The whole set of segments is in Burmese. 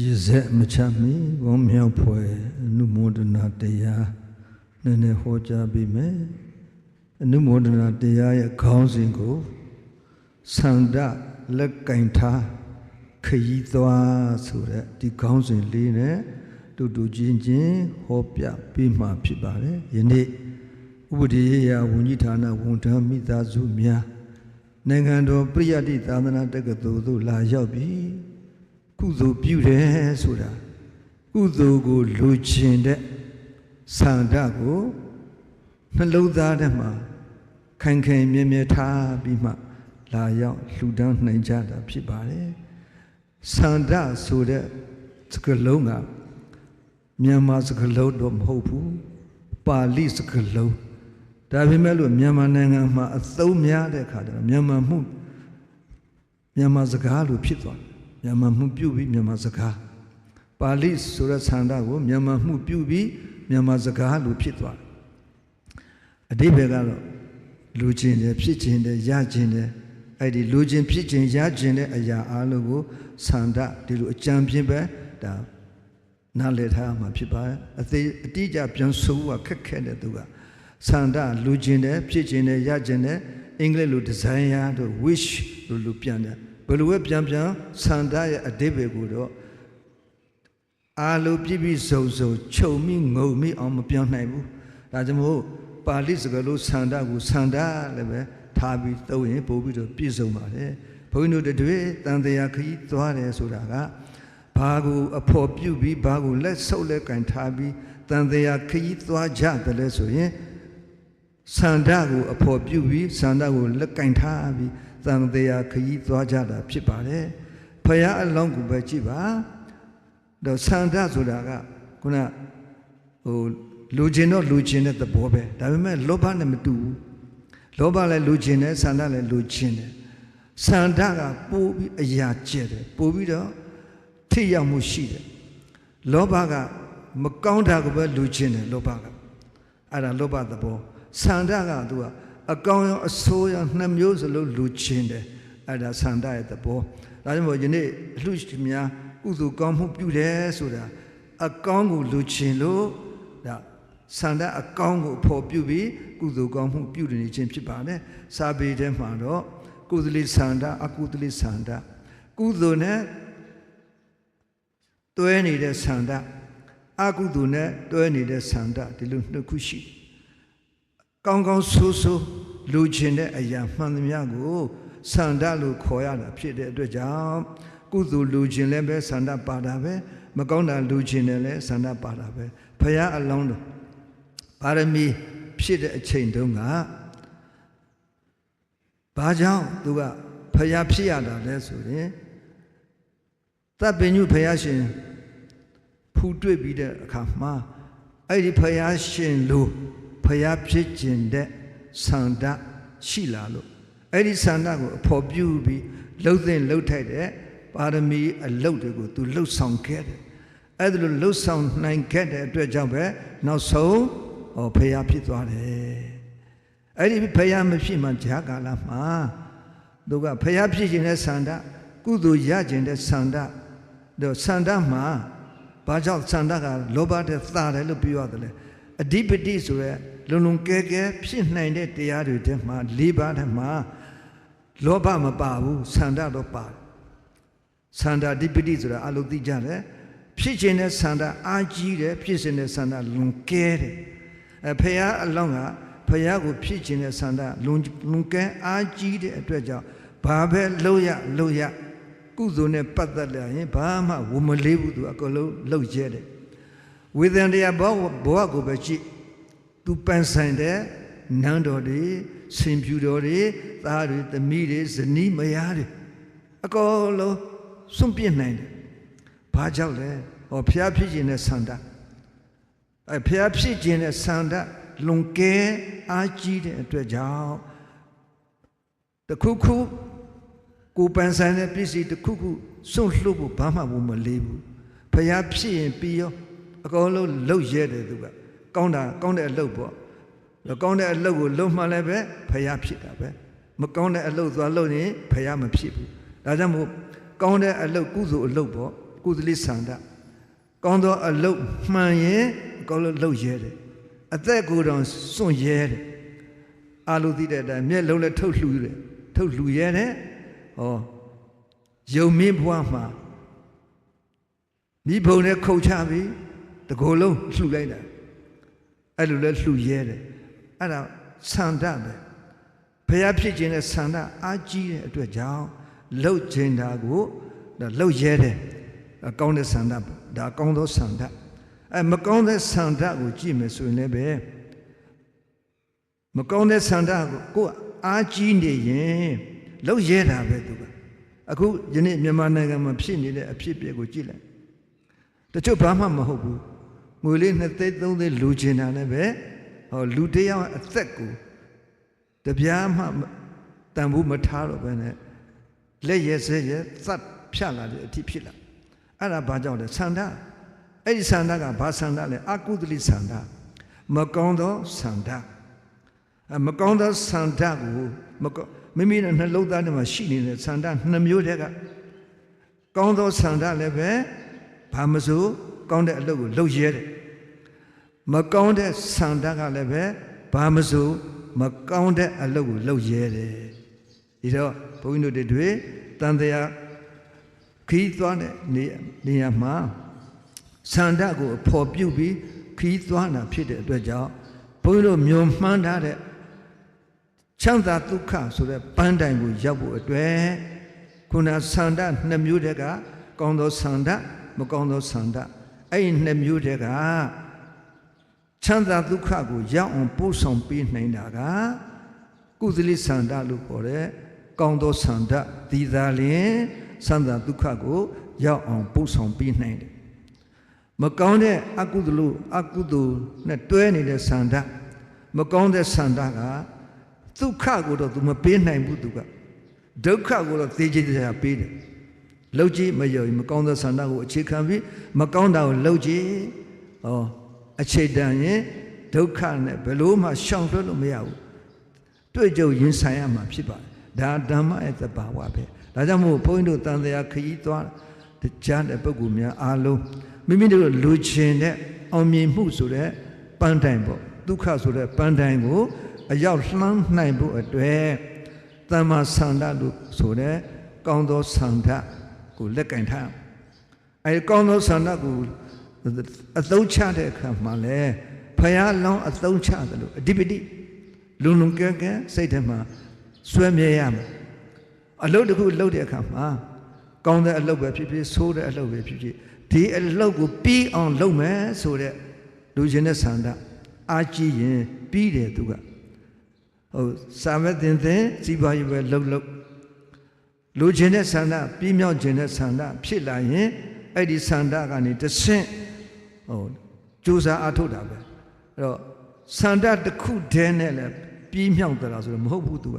ရည်စက်မချမ်းမီဝမ်းမြောက်ဖွယ်အနုမောဒနာတရားနည်းနည်းဟောကြားပြီးမယ်အနုမောဒနာတရားရဲ့ခေါင်းစဉ်ကိုသန္တလက်ကင်ထားခရီးသွားဆိုတဲ့ဒီခေါင်းစဉ်လေးနဲ့တူတူချင်းချင်းဟောပြပေးမှဖြစ်ပါတယ်ယနေ့ဥပဒေရေးရာဝန်ကြီးဌာနဝန်ထမ်းမိသားစုများနိုင်ငံတော်ပြည့်ရတိသာသနာတက္ကသိုလ်သို့လာရောက်ပြီး ကုသိုလ်ပြုတယ်ဆိုတာကုသိုလ်ကိုလူချင်တဲ့ဆန္ဒကိုနှလုံးသားထဲမှာခိုင်ခိုင်မြဲမြဲထားပြီးမှလာရောက်လှူဒန်းနိုင်ကြတာဖြစ်ပါတယ်ဆန္ဒဆိုတဲ့စကားလုံးကမြန်မာစကားလုံးတော့မဟုတ်ဘူးပါဠိစကားလုံးဒါပေမဲ့လို့မြန်မာနိုင်ငံမှာအသုံးများတဲ့အခါကျတော့မြန်မာမှုမြန်မာစကားလိုဖြစ်သွားတယ် မြန်မာမှုပြုပြီးမြန်မာစကားပါဠိဆိုတဲ့ဆန္ဒကိုမြန်မာမှုပြုပြီးမြန်မာစကားလိုဖြစ်သွားတယ်အတိပ္ပယ်ကတော့လူချင်းတယ်ဖြစ်ချင်းတယ်ရချင်းတယ်အဲ့ဒီလူချင်းဖြစ်ချင်းရချင်းတဲ့အရာအလုံးကိုဆန္ဒဒီလိုအကြံပြင်းပဲဒါနားလည်ထားမှာဖြစ်ပါတယ်အသေးအတိအကျပြန်ဆိုးကခက်ခဲတဲ့သူကဆန္ဒလူချင်းတယ်ဖြစ်ချင်းတယ်ရချင်းတယ်အင်္ဂလိပ်လို desire တို့ wish လို့လို့ပြန်တယ် ဘယ်လိုပဲပြန်ပြန်ဆန္ဒရဲ့အတိပ္ပယ်ကိုတော့အာလိုပြည့်ပြည့်စုံစုံခြုံမိငုံမိအောင်မပြောင်းနိုင်ဘူးဒါကြောင့်မို့ပါဠိစကားလို့ဆန္ဒကိုဆန္ဒလည်းပဲထားပြီးသုံးရင်ပို့ပြီးတော့ပြည့်စုံပါတယ်ဘုန်းကြီးတို့တွေတန်တရားခကြီးသွားတယ်ဆိုတာကဘာကိုအဖို့ပြုတ်ပြီးဘာကိုလက်ဆုပ်လက်ကင်ထားပြီးတန်တရားခကြီးသွားကြတယ်လဲဆိုရင်ဆန္ဒကိုအဖို့ပြုတ်ပြီးဆန္ဒကိုလက်ကင်ထားပြီး တန်တရားခကြီးသွားကြတာဖြစ်ပါတယ်ဖရာအလောင်းကိုပဲကြည့်ပါတော့ဆန္ဒဆိုတာကခုနဟိုလူချင်းတော့လူချင်းတဲ့သဘောပဲဒါပေမဲ့လောဘနဲ့မတူဘူးလောဘလည်းလူချင်းတယ်ဆန္ဒလည်းလူချင်းတယ်ဆန္ဒကပိုးပြီးအရာကျက်တယ်ပိုးပြီးတော့ထိရောက်မှုရှိတယ်လောဘကမကောင်းတာကိုပဲလူချင်းတယ်လောဘကအဲ့ဒါလောဘသဘောဆန္ဒကသူက အကောင်းရောအဆိုးရောနှစ်မျိုးစလုံးလူချင်းတယ်အဲ့ဒါဆန္ဒရဲ့သဘောဒါကြောင့်မို့ယနေ့အလှရှင်များကုသိုလ်ကောင်းမှုပြုတယ်ဆိုတာအကောင်းကိုလူချင်းလို့ဒါဆန္ဒအကောင်းကိုဖော်ပြုပြီးကုသိုလ်ကောင်းမှုပြုနေခြင်းဖြစ်ပါတယ်စာပေထဲမှာတော့ကုသလိဆန္ဒအကုသလိဆန္ဒကုသိုလ်နဲ့တွဲနေတဲ့ဆန္ဒအကုသိုလ်နဲ့တွဲနေတဲ့ဆန္ဒဒီလိုနှစ်ခုရှိတယ် ကောင်းကောင်းဆိုးဆိုးလူကျင်တဲ့အရာမှန်သမျှကိုဆန္ဒလို့ခေါ်ရတာဖြစ်တဲ့အတွက်ကြောင့်ကုသိုလ်လူကျင်လည်းပဲဆန္ဒပါတာပဲမကောင်းတာလူကျင်တယ်လည်းဆန္ဒပါတာပဲဖရာအလောင်းတော်ပါရမီဖြစ်တဲ့အချိန်တုန်းကဘာကြောင့်သူကဖရာဖြစ်ရတာလဲဆိုရင်တပ်ပင်ညုဖရာရှင်ဖူတွေ့ပြီးတဲ့အခါမှာအဲ့ဒီဖရာရှင်လို့ ဖရာဖြစ်ခြင်းတဲ့ဆန္ဒရှိလာလို့အဲ့ဒီဆန္ဒကိုအဖို့ပြုပြီးလှုပ်တဲ့လှုပ်ထိုက်တဲ့ပါရမီအလုတ်တွေကိုသူလှုပ်ဆောင်ခဲ့တယ်အဲ့ဒါလိုလှုပ်ဆောင်နိုင်ခဲ့တဲ့အတွက်ကြောင့်ပဲနောက်ဆုံးဟောဖရာဖြစ်သွားတယ်အဲ့ဒီဖရာမဖြစ်မှဂျာကာလမှာသူကဖရာဖြစ်ခြင်းတဲ့ဆန္ဒကုသိုလ်ရခြင်းတဲ့ဆန္ဒတော့ဆန္ဒမှာဘာကြောင့်ဆန္ဒကလောဘတဲ့သာတယ်လို့ပြောရတယ်လေအဓိပတိဆိုရဲ လုံလုံကဲကဲဖြစ်နိုင်တဲ့တရားတွေထဲမှာ၄ပါးထဲမှာလောဘမပါဘူးဆန္ဒတော့ပါတယ်ဆန္ဒအဓိပတိဆိုတာအလုံးသိကြတယ်ဖြစ်ခြင်းတဲ့ဆန္ဒအာကြီးတယ်ဖြစ်ခြင်းတဲ့ဆန္ဒလွန်ကဲတယ်အဲဖះအလောင်းကဖះကိုဖြစ်ခြင်းတဲ့ဆန္ဒလွန်လွန်ကဲအာကြီးတဲ့အတွက်ကြောင့်ဘာပဲလုပ်ရလုပ်ရကုသိုလ်နဲ့ပတ်သက်လာရင်ဘာမှဝမလေးဘူးသူအကုန်လုံးလှုပ်ရဲတယ်ဝေဒန်တရားဘောဘဝကိုပဲကြည့် သူပန်းဆိုင်တဲ့နန်းတော်တွေဆင်ဖြူတော်တွေသားတွေသမီးတွေဇနီးမယားတွေအကုန်လုံးစွန့်ပြစ်နိုင်တယ်ဘာကြောင့်လဲဟောဖျားဖြစ်ခြင်းနဲ့ဆန္ဒအဲဖျားဖြစ်ခြင်းနဲ့ဆန္ဒလွန်ကဲအားကြီးတဲ့အတွက်ကြောင့်တခုခုကိုပန်းဆိုင်တဲ့ပစ္စည်းတစ်ခုခုစွန့်လှုပ်ဖို့ဘာမှမလေးဘူးဖျားဖြစ်ရင်ပြီးရောအကုန်လုံးလှုပ်ရဲတယ်သူက ကောင်းတာကောင်းတဲ့အလုပ်ပေါ့ကောင်းတဲ့အလုပ်ကိုလုပ်မှလည်းပဲဖျားဖြစ်တာပဲမကောင်းတဲ့အလုပ်သွားလုပ်ရင်ဖျားမဖြစ်ဘူးဒါကြောင့်မို့ကောင်းတဲ့အလုပ်ကုသိုလ်အလုပ်ပေါ့ဖကုသလိဆန္ဒကောင်းသောအလုတ်မှန်ရင်အကောင်းလို့လှုပ်ရဲတယ်အသက်ကိုယ်တော်စွန့်ရဲတယ်အာလူသိတဲ့အတိုင်းမျက်လုံးလည်းထုတ်လှူတယ်ထုတ်လှူရဲတယ်ဟောယုံမင်းဘွားမှာမိဘုံနဲ့ခုတ်ချပြီးတကိုယ်လုံးလှူလိုက်တာ အဲ့လိုလဲလှူရဲတယ်အဲ့ဒါဆန္ဒပဲဘုရားဖြစ်ခြင်းနဲ့ဆန္ဒအားကြီးတဲ့အတွက်ကြောင့်လှုပ်ခြင်းတာကိုဒါလှုပ်ရဲတယ်အကောင်းတဲ့ဆန္ဒပေါ့ဒါအကောင်းသောဆန္ဒအဲမကောင်းတဲ့ဆန္ဒကိုကြည့်မယ်ဆိုရင်လည်းပဲမကောင်းတဲ့ဆန္ဒကိုကိုယ်အားကြီးနေရင်လှုပ်ရဲတာပဲသူကအခုယနေ့မြန်မာနိုင်ငံမှာဖြစ်နေတဲ့အဖြစ်အပျက်ကိုကြည့်လိုက်တချို့ဘာမှမဟုတ်ဘူး ငွေလေးနှစ်သိန်းသုံးသိန်းလူချင်တာလည်းပဲဟောလူတစ်ယောက်အသက်ကိုတပြားမှတန်ဖို့မထားတော့ဘဲနဲ့လက်ရဲဆဲရဲသတ်ဖြတ်လာတဲ့အထိဖြစ်လာအဲ့ဒါဘာကြောင့်လဲဆန္ဒအဲ့ဒီဆန္ဒကဘာဆန္ဒလဲအကုသလိဆန္ဒမကောင်းသောဆန္ဒအမကောင်းသောဆန္ဒကိုမကောမိမိရဲ့နှလုံးသားထဲမှာရှိနေတဲ့ဆန္ဒနှစ်မျိုးတည်းကကောင်းသောဆန္ဒလည်းပဲဘာမစိုး ကောင်းတဲ့အလုပ်ကိုလုပ်ရဲတယ်မကောင်းတဲ့ဆန္ဒကလည်းပဲဘာမစိုးမကောင်းတဲ့အလုပ်ကိုလုပ်ရဲတယ်ဒီတော့ဘုန်းကြီးတို့တွေတန်တရားခီးသွားတဲ့နေနေရာမှာဆန္ဒကိုအဖော်ပြုတ်ပြီးခီးသွားတာဖြစ်တဲ့အတွက်ကြောင့်ဘုန်းကြီးတို့မြုံမှန်းထားတဲ့ချမ်းသာဒုက္ခဆိုတဲ့ပန်းတိုင်ကိုရောက်ဖို့အတွက်ခုနဆန္ဒနှစ်မျိုးတည်းကကောင်းသောဆန္ဒမကောင်းသောဆန္ဒ အဲ့ဒီနှစ်မျိုးတည်းကချမ်းသာဒုက္ခကိုရောက်အောင်ပို့ဆောင်ပေးနိုင်တာကကုသလိဆန္ဒလို့ခေါ်တဲ့ကောင်းသောဆန္ဒဒီသာလျင်ဆန္ဒဒုက္ခကိုရောက်အောင်ပို့ဆောင်ပေးနိုင်တယ်မကောင်းတဲ့အကုသလအကုသိုလ်နဲ့တွဲနေတဲ့ဆန္ဒမကောင်းတဲ့ဆန္ဒကဒုက္ခကိုတော့ तू မပေးနိုင်ဘူး तू ကဒုက္ခကိုတော့သေချေချာပေးတယ် လှုပ်ကြည့်မယုံမကောင်းတဲ့ဆန္ဒကိုအခြေခံပြီးမကောင်းတာကိုလှုပ်ကြည့်ဩအခြေတန်ရင်ဒုက္ခနဲ့ဘယ်လို့မှရှောင်လွှတ်လို့မရဘူးတွေ့ကြုံရင်ဆိုင်ရမှာဖြစ်ပါတယ်ဒါဓမ္မရဲ့သဘာဝပဲဒါကြောင့်မို့ဘုန်းကြီးတို့တန်တရားခရီးသွားကြားတဲ့ပုဂ္ဂိုလ်များအားလုံးမိမိတို့လူချင်းတဲ့အောင်မြင်မှုဆိုတဲ့ပန်းတိုင်ပေါ့ဒုက္ခဆိုတဲ့ပန်းတိုင်ကိုအရောက်လှမ်းနိုင်ဖို့အတွက်တမ္မာဆန္ဒလို့ဆိုတဲ့ကောင်းသောဆန္ဒ ကိုလက်ကင်ထားအဲကောင်းသောဆန္ဒကိုအသုံးချတဲ့အခါမှာလဲဖယားလောင်းအသုံးချတယ်လို့အဓိပတိလုံလုံကဲကဲစိတ်ထဲမှာဆွဲမြဲရမယ်အလုပ်တစ်ခုလုပ်တဲ့အခါမှာကောင်းတဲ့အလုပ်ပဲဖြစ်ဖြစ်ဆိုးတဲ့အလုပ်ပဲဖြစ်ဖြစ်ဒီအလုပ်ကိုပြီးအောင်လုပ်မယ်ဆိုတဲ့လူချင်းတဲ့ဆန္ဒအာကြည့်ရင်ပြီးတယ်သူကဟုတ်စာမသင်သင်စီးပွားရေးပဲလှုပ်လှုပ် လူချင်းတဲ့ဆန္ဒပြီးမြောက်ခြင်းတဲ့ဆန္ဒဖြစ်လာရင်အဲ့ဒီဆန္ဒကနေတဆင့်ဟိုကြိုးစားအထုတ်တာပဲအဲ့တော့ဆန္ဒတစ်ခုတည်းနဲ့လည်းပြီးမြောက်တယ်လားဆိုတော့မဟုတ်ဘူးသူက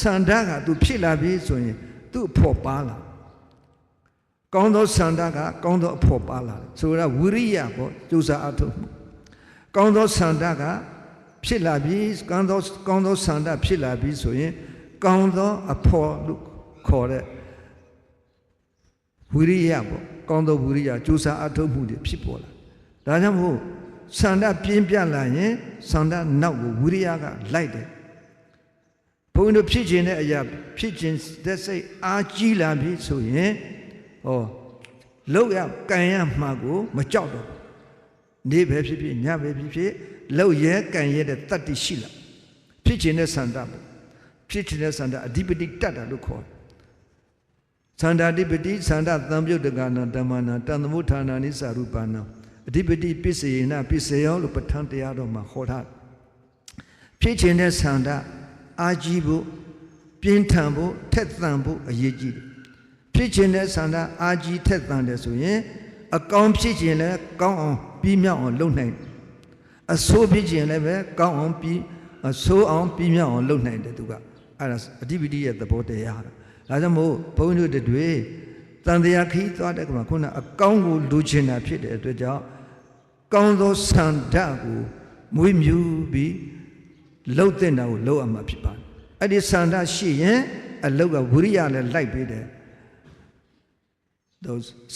ဆန္ဒကသူဖြစ်လာပြီဆိုရင်သူ့အဖို့ပါလာကောင်းသောဆန္ဒကကောင်းသောအဖို့ပါလာတယ်ဆိုတော့ဝိရိယပေါ့ကြိုးစားအထုတ်မှုကောင်းသောဆန္ဒကဖြစ်လာပြီကောင်းသောကောင်းသောဆန္ဒဖြစ်လာပြီဆိုရင်ကောင်းသောအဖို့လို့ ခေါ်တဲ့ဝိရိယပေါ့ကောင်းသောဝိရိယကြိုးစားအထုတ်မှုတွေဖြစ်ပေါ်လာဒါကြောင့်မို့ဆန္ဒပြင်းပြလာရင်ဆန္ဒနောက်ကိုဝိရိယကလိုက်တယ်ဘုန်းကြီးတို့ဖြစ်ခြင်းတဲ့အရာဖြစ်ခြင်းတဲ့စိတ်အားကြီးလာပြီဆိုရင်ဟောလောက်ရကံရမှာကိုမကြောက်တော့နေပဲဖြစ်ဖြစ်ညပဲဖြစ်ဖြစ်လောက်ရဲကံရဲတဲ့တတ္တိရှိလာဖြစ်ခြင်းတဲ့ဆန္ဒပေါ့ဖြစ်ခြင်းတဲ့ဆန္ဒအဓိပတိတတ်တာလို့ခေါ်တယ် သန္တာတိပတိသန္တာသံပြုတ်တကနာဓမ္မနာတန်သမုဌာနာနိစာရူပနာအဓိပတိပစ္စယေနပစ္စယောလို့ပဋ္ဌာန်းတရားတော်မှာဟောထားဖြစ်ခြင်းတဲ့သန္တာအာကြီးဖို့ပြင်းထန်ဖို့ထက်သန်ဖို့အရေးကြီးတယ်ဖြစ်ခြင်းတဲ့သန္တာအာကြီးထက်သန်တယ်ဆိုရင်အကောင်ဖြစ်ခြင်းလည်းကောင်းအောင်ပြီးမြောက်အောင်လုပ်နိုင်အဆိုးဖြစ်ခြင်းလည်းပဲကောင်းအောင်ပြီးအဆိုးအောင်ပြီးမြောက်အောင်လုပ်နိုင်တယ်သူကအဲ့ဒါအဓိပတိရဲ့သဘောတရား ဒါကြောင့်မို့ဘုန်းကြီးတို့တွေတန်တရားခီးသွားတဲ့ကမှာခုနအကောင်းကိုလူချင်တာဖြစ်တဲ့အတွက်ကြောင့်ကောင်းသောဆန္ဒကိုမွေးမြူပြီးလှုပ်တဲ့တာကိုလှုပ်အမှာဖြစ်ပါတယ်အဲ့ဒီဆန္ဒရှိရင်အလုတ်ကဝိရိယလည်းလိုက်ပေးတယ်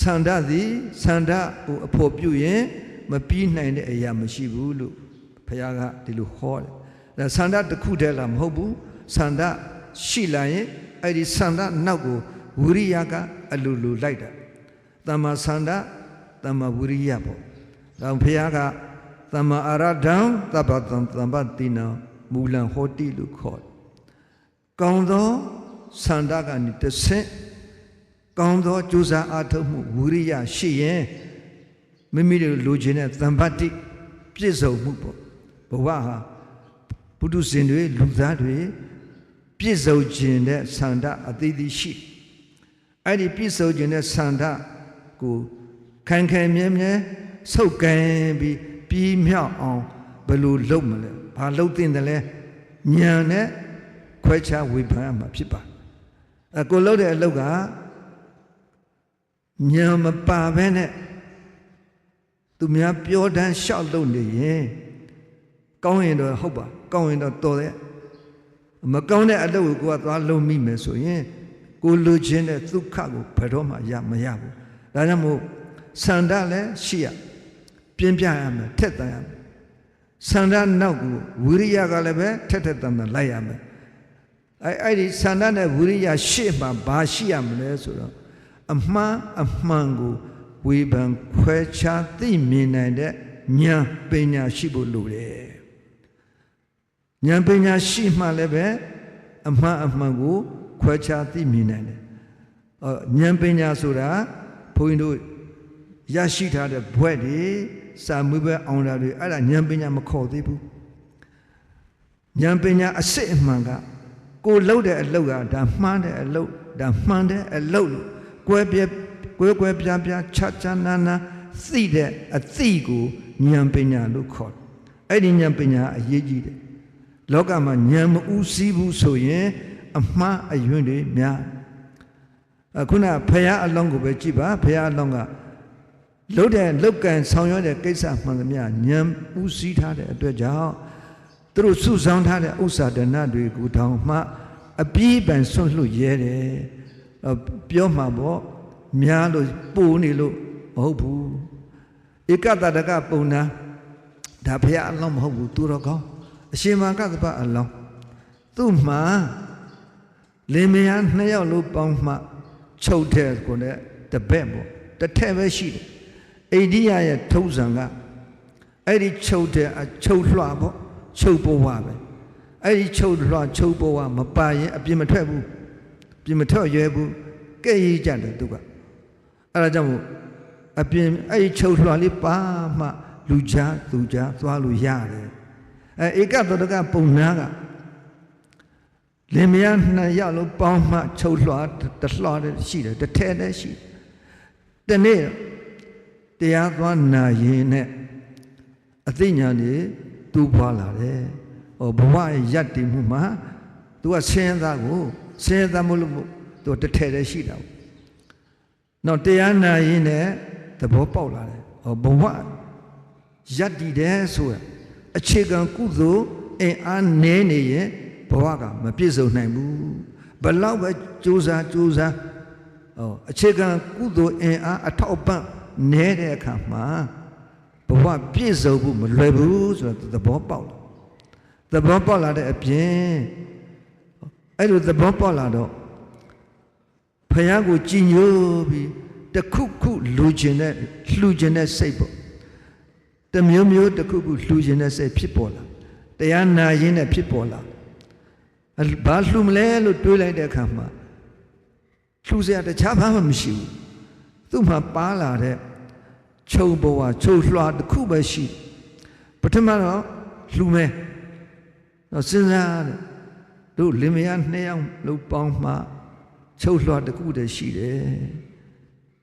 ဆန္ဒသည်ဆန္ဒကိုအဖို့ပြုရင်မပြီးနိုင်တဲ့အရာမရှိဘူးလို့ဘုရားကဒီလိုဟောတယ်ဒါဆန္ဒတစ်ခုတည်းလားမဟုတ်ဘူးဆန္ဒရှိလာရင် အဲ့ဒီဆန္ဒနောက်ကိုဝိရိယကအလိုလိုလိုက်တာတမ္မာဆန္ဒတမ္မာဝိရိယပေါ့ဒါဘုရားကတမ္မာအာရဒံသဗ္ဗတံသမ္ပတိနံမူလံဟောတိလို့ခေါ်တယ်ကောင်းသောဆန္ဒကနေတစ်ဆင့်ကောင်းသောကြိုးစားအားထုတ်မှုဝိရိယရှိရင်မိမိတို့လိုချင်တဲ့သမ္ပတ္တိပြည့်စုံမှုပေါ့ဘဝဟာဘုဒ္ဓဇင်တွေလူသားတွေ ပြည့်စုံခြင်းတဲ့ဆန္ဒအသေးသေးရှိအဲ့ဒီပြည့်စုံခြင်းတဲ့ဆန္ဒကိုခံခံမြဲမြဲဆုပ်ကန်ပြီးပြီးမြောက်အောင်ဘယ်လိုလုပ်မလဲဘာလုပ်သင့်တယ်လဲဉာဏ်နဲ့ခွဲခြားဝေဖန်ရမှာဖြစ်ပါအကိုလုပ်တဲ့အလုပ်ကဉာဏ်မပါဘဲနဲ့သူများပြောတန်းလျှောက်လုပ်နေရင်ကောင်းရင်တော့ဟုတ်ပါကောင်းရင်တော့တော်တဲ့ မကောင်းတဲ့အလုပ်ကိုကိုကသွားလုပ်မိမယ်ဆိုရင်ကိုလိုချင်တဲ့ဒုက္ခကိုဘယ်တော့မှရမရဘူးဒါကြောင့်မို့ဆန္ဒလည်းရှိရပြင်းပြရမယ်ထက်တန်ရမယ်ဆန္ဒနောက်ကိုဝိရိယကလည်းပဲထက်ထက်တန်တန်လိုက်ရမယ်အဲအဲ့ဒီဆန္ဒနဲ့ဝိရိယရှေ့မှာဘာရှိရမလဲဆိုတော့အမှန်အမှန်ကိုဝေဖန်ခွဲခြားသိမြင်နိုင်တဲ့ဉာဏ်ပညာရှိဖို့လိုတယ် ဉာဏ်ပညာရှိမှလည်းပဲအမှန်အမှန်ကိုခွဲခြားသိမြင်နိုင်တယ်။အော်ဉာဏ်ပညာဆိုတာဘုန်းကြီးတို့ရရှိထားတဲ့ဘွဲ့တွေစာမှုပဲအောင်တာတွေအဲ့ဒါဉာဏ်ပညာမခေါ်သေးဘူး။ဉာဏ်ပညာအစစ်အမှန်ကကိုလှုပ်တဲ့အလုပ်ကဒါမှန်းတဲ့အလုပ်ဒါမှန်တဲ့အလုပ်လို့ကွဲပြဲကွဲကွဲပြားပြားခြားခြားနာနာသိတဲ့အသိကိုဉာဏ်ပညာလို့ခေါ်တယ်။အဲ့ဒီဉာဏ်ပညာအရေးကြီးတယ်။ လောကမှာဉာဏ်မဥစည်းဘူးဆိုရင်အမှားအယွင်းတွေများအခုနဖရာအလောင်းကိုပဲကြည့်ပါဖရာအလောင်းကလုတ်တဲ့လုတ်ကန်ဆောင်ရွက်တဲ့ကိစ္စမှန်သမျှဉာဏ်ဥစည်းထားတဲ့အတွက်ကြောင့်သူတို့စုဆောင်ထားတဲ့ဥစ္စာဒဏတွေကိုတောင်မှအပြည့်ပန်ဆွန့်လွတ်ရဲတယ်ပြောမှာပေါ့များလို့ပိုနေလို့မဟုတ်ဘူးဧကတတကပုံနာဒါဖရာအလောင်းမဟုတ်ဘူးသူတော်ကောင်း အရှင်မကသပအလောင်းသူ့မှာလင်မယားနှစ်ယောက်လို့ပေါင်းမှချုပ်တဲ့ကိုနဲ့တပည့်ပေါ့တစ်ထက်ပဲရှိတယ်အိန္ဒိယရဲ့ထုံးစံကအဲ့ဒီချုပ်တဲ့အချုပ်လွှပေါ့ချုပ်ဘဝပဲအဲ့ဒီချုပ်လွှချုပ်ဘဝမပါရင်အပြစ်မထွက်ဘူးပြစ်မထွက်ရွယ်ဘူးကဲ့ရေးကြတယ်သူကအဲ့ဒါကြောင့်မို့အပြင်အဲ့ဒီချုပ်လွှလေးပါမှလူကြားသူကြားသွားလို့ရတယ် အဲဧကတတကပုံနာကလင်မယားနှစ်ယောက်လုံးပေါင်းမှချုပ်လွှာတလွှာတည်းရှိတယ်တစ်ထဲတည်းရှိတနေ့တရားသွားနာရင်နဲ့အသိဉာဏ်တွေတူပွားလာတယ်ဟောဘဝရဲ့ယက်တည်မှုမှာသူကဆင်းရဲသားကိုဆင်းရဲသားမလို့သူတစ်ထဲတည်းရှိတာနော်တရားနာရင်နဲ့သဘောပေါက်လာတယ်ဟောဘဝယက်တည်တယ်ဆိုတာ အခြေခံကုသိုလ်အင်အားနည်းနေရင်ဘဝကမပြည့်စုံနိုင်ဘူးဘလောက်ပဲကြိုးစားကြိုးစားဟောအခြေခံကုသိုလ်အင်အားအထောက်ပံ့နည်းတဲ့အခါမှာဘဝပြည့်စုံဖို့မလွယ်ဘူးဆိုတော့သဘောပေါက်လာသဘောပေါက်လာတဲ့အပြင်အဲ့လိုသဘောပေါက်လာတော့ဖယားကိုကြည်ညိုပြီးတခုခုလူကျင်တဲ့လှူကျင်တဲ့စိတ်ပေါ့ တမျိုးမျိုးတခုခုလှူကျင်တဲ့စိတ်ဖြစ်ပေါ်လာတရားနာရင်းနဲ့ဖြစ်ပေါ်လာဘာလှူမလဲလို့တွေးလိုက်တဲ့အခါမှာလှူစရာတခြားဘာမှမရှိဘူးသူ့မှာပါလာတဲ့ချုပ်ဘဝချုပ်လွှာတစ်ခုပဲရှိပထမတော့လှူမယ်တော့စဉ်းစားတယ်တို့လင်မယားနှစ်ယောက်လုံးပေါင်းမှချုပ်လွှာတစ်ခုတည်းရှိတယ်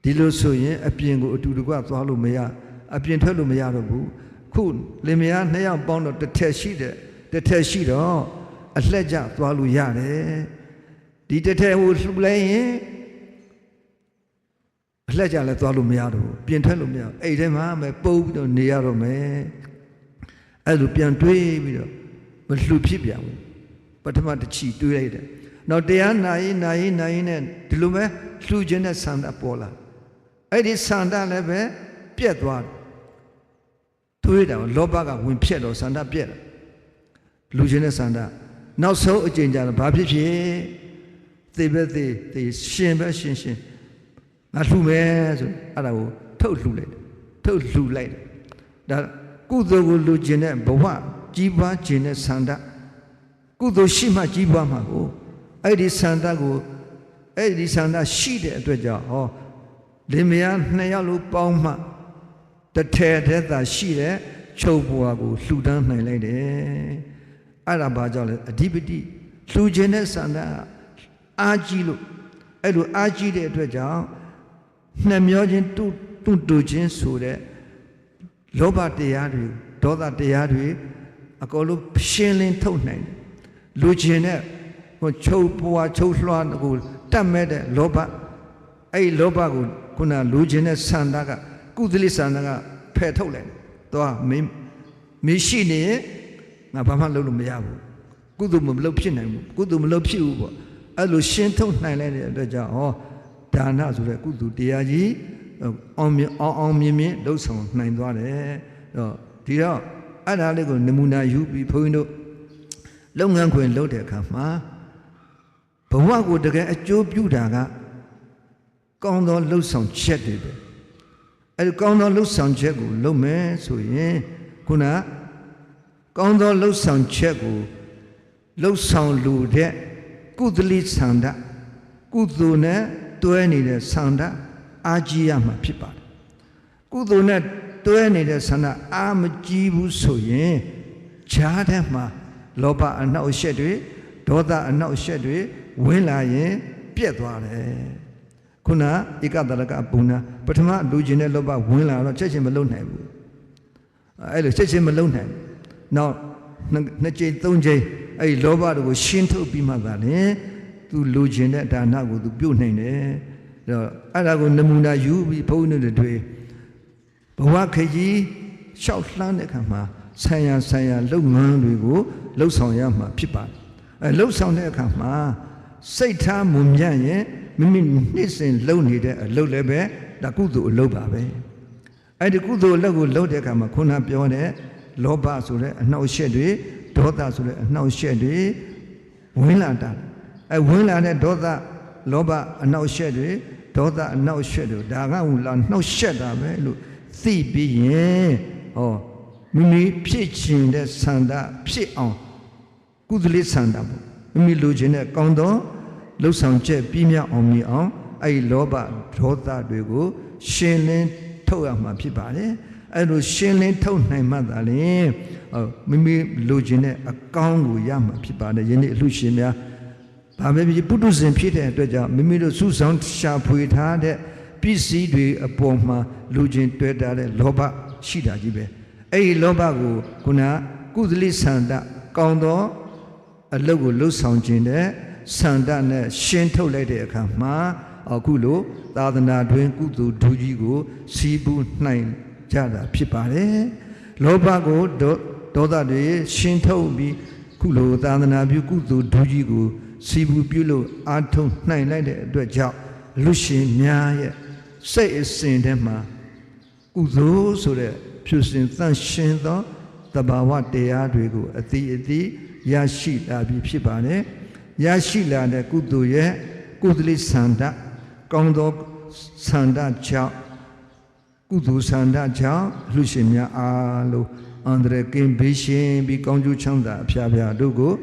ဒီလိုဆိုရင်အပြင်ကိုအတူတကွသွားလို့မရ အပြင်ထွက်လို့မရတော့ဘူးခုလင်မယားနှစ်ယောက်ပေါင်းတော့တစ်ထက်ရှိတယ်တစ်ထက်ရှိတော့အလှက်ကြသွားလို့ရတယ်ဒီတစ်ထက်ဟိုလှူလိုက်ရင်အလှက်ကြလည်းသွားလို့မရတော့ဘူးပြင်ထွက်လို့မရအဲ့ထဲမှာပဲပုတ်ပြီးတော့နေရတော့မယ်အဲ့လိုပြန်တွေးပြီးတော့မလှူဖြစ်ပြန်ဘူးပထမတစ်ချီတွေးလိုက်တယ်နောက်တရားနာရင်နာရင်နာရင်နဲ့ဒီလိုပဲလှူခြင်းနဲ့ဆန္ဒပေါ်လာအဲ့ဒီဆန္ဒလည်းပဲပြက်သွားတယ် တွေးတယ်လောဘကဝင်ဖြက်တော့ဆန္ဒပြက်တယ်လူချင်းတဲ့ဆန္ဒနောက်ဆုံးအကျင့်ကြတော့ဘာဖြစ်ဖြစ်သေပဲသေသေရှင်ပဲရှင်ရှင်ငါလှူမယ်ဆိုအဲ့ဒါကိုထုတ်လှူလိုက်တယ်ထုတ်လှူလိုက်တယ်ဒါကုသိုလ်ကိုလူချင်းတဲ့ဘဝကြီးပွားခြင်းတဲ့ဆန္ဒကုသိုလ်ရှိမှကြီးပွားမှာကိုအဲ့ဒီဆန္ဒကိုအဲ့ဒီဆန္ဒရှိတဲ့အတွက်ကြောင့်ဟောလင်မယားနှစ်ယောက်လို့ပေါင်းမှ တစ်ထည်တည်းသာရှိတဲ့ချုပ်ဘွားကိုလှူဒန်းနိုင်လိုက်တယ်အဲ့ဒါဘာကြောင့်လဲအဓိပတိလှူခြင်းတဲ့ဆန္ဒအားကြီးလို့အဲ့လိုအားကြီးတဲ့အတွက်ကြောင့်နှမျောခြင်းတူတူတူခြင်းဆိုတဲ့လောဘတရားတွေဒေါသတရားတွေအကုန်လုံးရှင်းလင်းထုတ်နိုင်တယ်လူချင်းတဲ့ဟိုချုပ်ပွားချုပ်လွှားကိုတတ်မဲ့တဲ့လောဘအဲ့ဒီလောဘကိုခုနလူချင်းတဲ့ဆန္ဒက ကုသလိဆန္ဒကဖယ်ထုတ်လိုက်တယ်သွားမင်းမရှိနေရင်ငါဘာမှလုပ်လို့မရဘူးကုသိုလ်မလုပ်ဖြစ်နိုင်ဘူးကုသိုလ်မလုပ်ဖြစ်ဘူးပေါ့အဲ့လိုရှင်းထုတ်နိုင်လိုက်တဲ့အတွက်ကြောင့်ဟောဒါနဆိုတဲ့ကုသိုလ်တရားကြီးအောင်မြင်အောင်အောင်မြင်မြင်လှုပ်ဆောင်နိုင်သွားတယ်တော့ဒီတော့အဲ့ဒါလေးကိုနမူနာယူပြီးဘုန်းကြီးတို့လုပ်ငန်းခွင်လုပ်တဲ့အခါမှာဘဝကိုတကယ်အကျိုးပြုတာကကောင်းသောလှုပ်ဆောင်ချက်တွေပဲ အဲ့ဒီကောင်းသောလှုပ်ဆောင်ချက်ကိုလုပ်မယ်ဆိုရင်ခုနကောင်းသောလှုပ်ဆောင်ချက်ကိုလှုပ်ဆောင်လို့တဲ့ကုသလိဆန္ဒကုသိုလ်နဲ့တွဲနေတဲ့ဆန္ဒအာကြီးရမှာဖြစ်ပါတယ်ကုသိုလ်နဲ့တွဲနေတဲ့ဆန္ဒအာမကြီးဘူးဆိုရင်ဈာထဲမှာလောဘအနှောက်အယှက်တွေဒေါသအနှောက်အယှက်တွေဝင်လာရင်ပြက်သွားတယ် ခုနဧကတရကပုဏ္ဏပထမလူကျင်တဲ့လောဘဝင်လာတော့ချက်ချင်းမလုံနိုင်ဘူးအဲ့လိုချက်ချင်းမလုံနိုင်နောက်နှစ်ကြိမ်သုံးကြိမ်အဲ့ဒီလောဘတွေကိုရှင်းထုတ်ပြီးမှသာလေသူလူကျင်တဲ့ဒါနကိုသူပြုတ်နိုင်တယ်အဲ့တော့အဲ့ဒါကိုနမူနာယူပြီးဘုန်းကြီးတွေဘဝခကြီးလျှောက်လှမ်းတဲ့အခါမှာဆံရဆံရလုပ်ငန်းတွေကိုလှုပ်ဆောင်ရမှာဖြစ်ပါတယ်အဲလှုပ်ဆောင်တဲ့အခါမှာစိတ်ထားမွန်မြတ်ရင် မိမိနှစ်စဉ်လုပ်နေတဲ့အလုပ်လည်းပဲဒါကုသိုလ်အလုပ်ပါပဲအဲ့ဒီကုသိုလ်အလုပ်ကိုလုပ်တဲ့အခါမှာခုနပြောတဲ့လောဘဆိုတဲ့အနှောက်အယှက်တွေဒေါသဆိုတဲ့အနှောက်အယှက်တွေဝင်လာတာအဲဝင်လာတဲ့ဒေါသလောဘအနှောက်အယှက်တွေဒေါသအနှောက်အယှက်တွေဒါကဟူလာနှောက်ယှက်တာပဲလို့သိပြီးရင်ဟောမိမိဖြစ်ခြင်းတဲ့ဆန္ဒဖြစ်အောင်ကုသလိဆန္ဒပေါ့မိမိလိုချင်တဲ့ကောင်းသော လှုပ်ဆောင်ချက်ပြီးမြောက်အောင်မြင်အောင်အဲ့ဒီလောဘဒေါသတွေကို ရှင်းလင်းထုတ်ရမှာဖြစ်ပါတယ်အဲ့လိုရှင်းလင်းထုတ်နိုင်မှသာလေမိမိလိုချင်တဲ့အကောင်းကိုရမှာဖြစ်ပါတယ်ယနေ့အလှရှင်များဘာပဲဖြစ်ပုထုဇဉ်ဖြစ်တဲ့အတွက်ကြောင့်မိမိတို့စုဆောင်ရှာဖွေထားတဲ့ပစ္စည်းတွေအပေါ်မှာလူချင်းတွေ့တာတဲ့လောဘရှိတာကြီးပဲအဲ့ဒီလောဘကိုခုနကုသလိဆန္ဒကောင်းသောအလုပ်ကိုလှုပ်ဆောင်ခြင်းတဲ့ ဆန္ဒနဲ့ရှင်းထုတ်လိုက်တဲ့အခါမှာအခုလိုသာသနာတွင်ကုသိုလ်ဒုကြီးကို စီးပူးနိုင်ကြတာဖြစ်ပါတယ်လောဘကိုဒေါသတွေရှင်းထုတ်ပြီးခုလိုသာသနာပြုကုသိုလ်ဒုကြီးကိုစီးပူးပြုလို့အာထုံနိုင်လိုက်တဲ့အတွက်ကြောင့်လူရှင်များရဲ့စိတ်အစဉ်ထဲမှာကုသိုလ်ဆိုတဲ့ဖြူစင်သန့်ရှင်းသောတဘာဝတရားတွေကိုအတိအတိရရှိလာပြီဖြစ်ပါတယ် ရရှိလာတဲ့ကုသိုလ်ရဲ့ကုသလိဆန္ဒကောင်းသောဆန္ဒကြောင့်ကုသိုလ်ဆန္ဒကြောင့်လူရှင်များအားလုံးအန္တရာယ်ကင်းဘေးရှင်းပြီးကောင်းကျိုးချမ်းသာအဖျားဖျားတို့ကို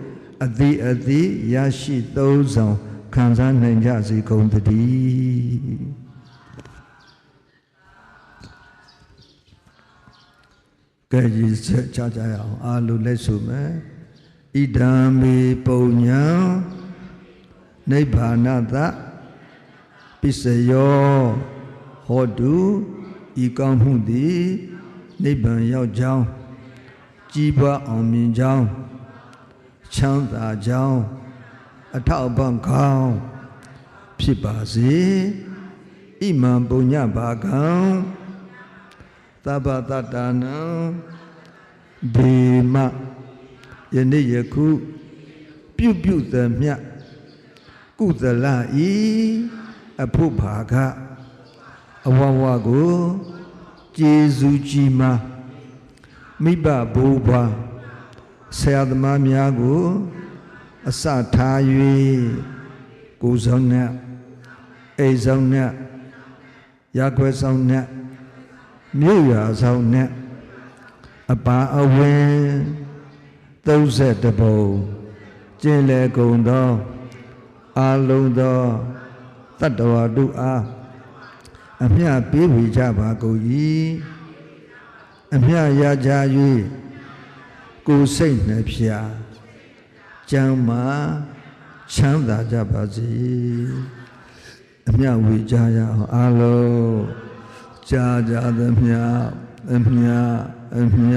အသည်အသည်ရရှိသုံးဆောင်ခံစားနိုင်ကြစေကုန်သတည်းကဲကြီးဆက်ကြကြရအောင်အာလူလက်ဆိုမယ် ဣဒံမေပုံညာနိဗ္ဗာနတပစ္စယောဟောတုဤကောင်းမှုသည်နိဗ္ဗာန်ရောက်ကြောင်းကြီးပွားအောင်မြင်ကြောင်းချမ်းသာကြောင်းအထောက်ပံ့ကောင်းဖြစ်ပါစေဣမံပုညဘာကံသဗ္ဗတတ္တနံဘေမ ယနေ့ယခုပြုပြုသမျှကုသလဤအဖို့ဘာကအအဝဝကိုကျေးဇူးကြီးမားမိဘဘိုးဘွားဆရာသမားများကိုအစထား၍ကိုယ်ဆောင်နဲ့အိမ်ဆောင်နဲ့ရာခွဲဆောင်နဲ့မြို့ရွာဆောင်နဲ့အပါအဝင် 32ပုံကျင်လေကုန်သောအာလုံးသောတတ္တဝါတို့အားအမြပေးဝေကြပါကုန်၏အမြရကြ၍ကိုယ်စိတ်နှဖျားကျမ်းမာချမ်းသာကြပါစေအမြဝေကြရအောင်အာလုံးကြာကြသမျှအမြအမြ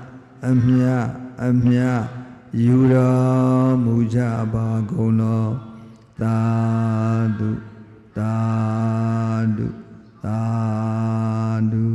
အမြအမြယူတော်မူကြပါကုန်သောသာဓုသာဓုသာဓု